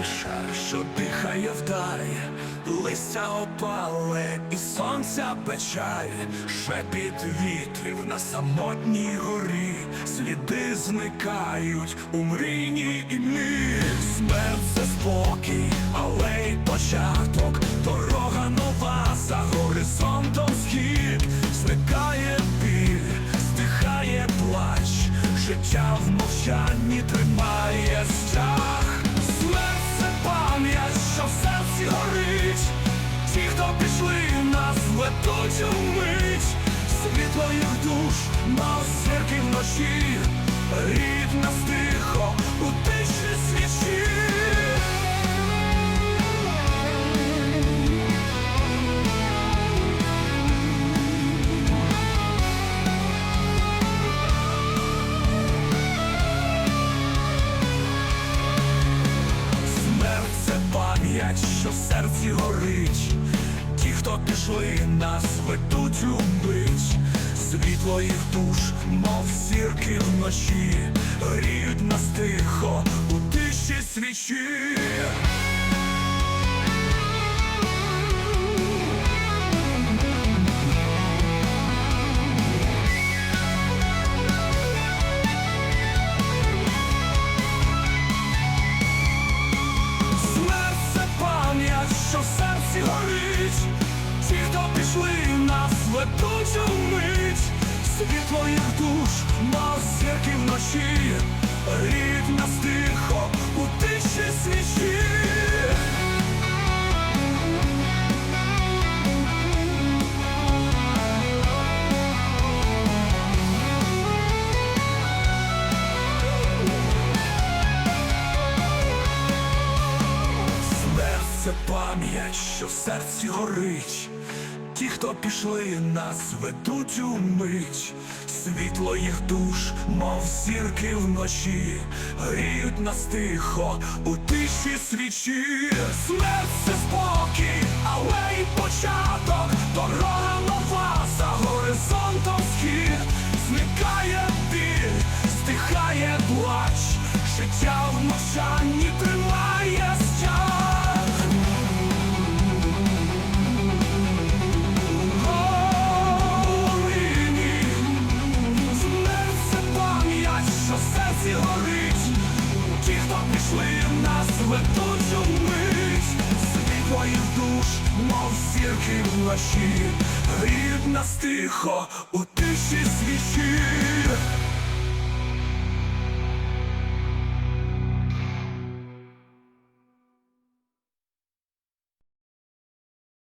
тиша, що дихає вдаль, листя опале і сонця печаль, шепіт вітрів на самотній горі, сліди зникають у мрійній імлі. Смерть це спокій, але й початок, дорога нова за горизонтом схід, зникає біль, стихає плач, життя в мовчанні тримає стяг. Нас ведуть у мить. Світло їх душ, мов зірки вночі, рід нас тихо у тиші свічі. Смерть це пам'ять, що в серці горить. Хто пішли, нас ведуть у мить. Світло їх душ, мов сірки вночі, гріють нас тихо у тиші свічі. Нас ведуть у мить. Світло їх душ, мов зірки вночі, рід нас у тиші свічі. Це пам'ять, що в серці горить. Ті, хто пішли, нас ведуть у мить. Світло їх душ, мов зірки вночі, гріють нас тихо у тиші свічі. Смерть це спокій, але й початок. Дорога нова за горизонтом схід. Зникає біль, стихає плач, життя в зірки вночі, рідна стихо у тиші свічі.